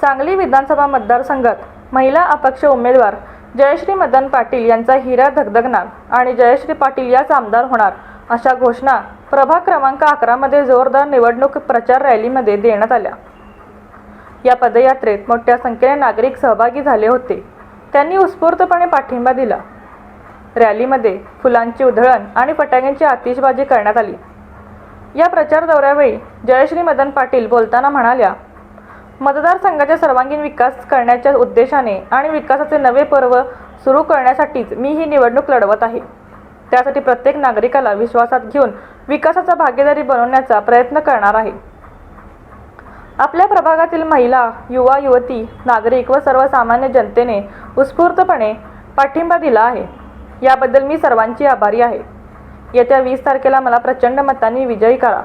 सांगली विधानसभा मतदारसंघात महिला अपक्ष उमेदवार जयश्री मदन पाटील यांचा हिरा धगधगणार आणि जयश्री पाटील याच आमदार होणार अशा घोषणा प्रभाग क्रमांक अकरामध्ये जोरदार निवडणूक प्रचार रॅलीमध्ये देण्यात आल्या. या पदयात्रेत मोठ्या संख्येने नागरिक सहभागी झाले होते. त्यांनी उत्स्फूर्तपणे पाठिंबा दिला. रॅलीमध्ये फुलांची उधळण आणि फटाक्यांची आतिषबाजी करण्यात आली. या प्रचार दौऱ्यावेळी जयश्री मदन पाटील बोलताना म्हणाल्या मतदारसंघाचा सर्वांगीण विकास करण्याच्या उद्देशाने आणि विकासाचे नवे पर्व सुरू करण्यासाठीच मी ही निवडणूक लढवत आहे. त्यासाठी प्रत्येक नागरिकाला विश्वासात घेऊन विकासाचा भागीदारी बनवण्याचा प्रयत्न करणार आहे. आपल्या प्रभागातील महिला युवा युवती नागरिक व सर्वसामान्य जनतेने उत्स्फूर्तपणे पाठिंबा दिला आहे. याबद्दल मी सर्वांची आभारी आहे. येत्या वीस तारखेला मला प्रचंड मतांनी विजयी करा.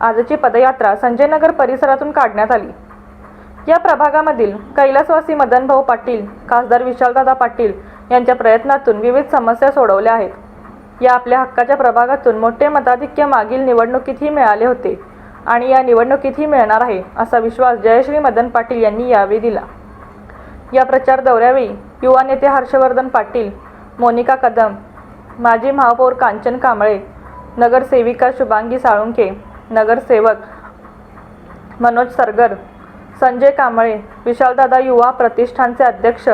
आजची पदयात्रा संजयनगर परिसरातून काढण्यात आली. या प्रभागामधील कैलासवासी मदनभाऊ पाटील खासदार विशालदादा पाटील यांच्या प्रयत्नातून विविध समस्या सोडवल्या आहेत. या आपल्या हक्काच्या प्रभागातून मोठे मताधिक्य मागील निवडणुकीतही मिळाले होते आणि या निवडणुकीतही मिळणार आहे असा विश्वास जयश्री मदन पाटील यांनी यावेळी दिला. या प्रचार दौऱ्यावेळी युवा नेते हर्षवर्धन पाटील मोनिका कदम माजी महापौर कांचन कांबळे नगरसेविका शुभांगी साळुंके नगरसेवक मनोज सरगर संजय कांबळे विशालदादा युवा प्रतिष्ठानचे अध्यक्ष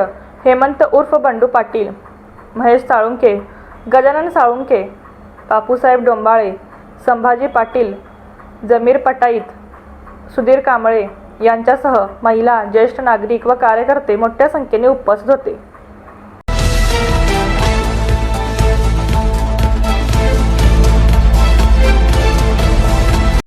हेमंत उर्फ बंडू पाटील महेश साळुंके गजानन साळुंके बापूसाहेब डोंबाळे संभाजी पाटील जमीर पटाईत सुधीर कांबळे यांच्यासह महिला ज्येष्ठ नागरिक व कार्यकर्ते मोठ्या संख्येने उपस्थित होते.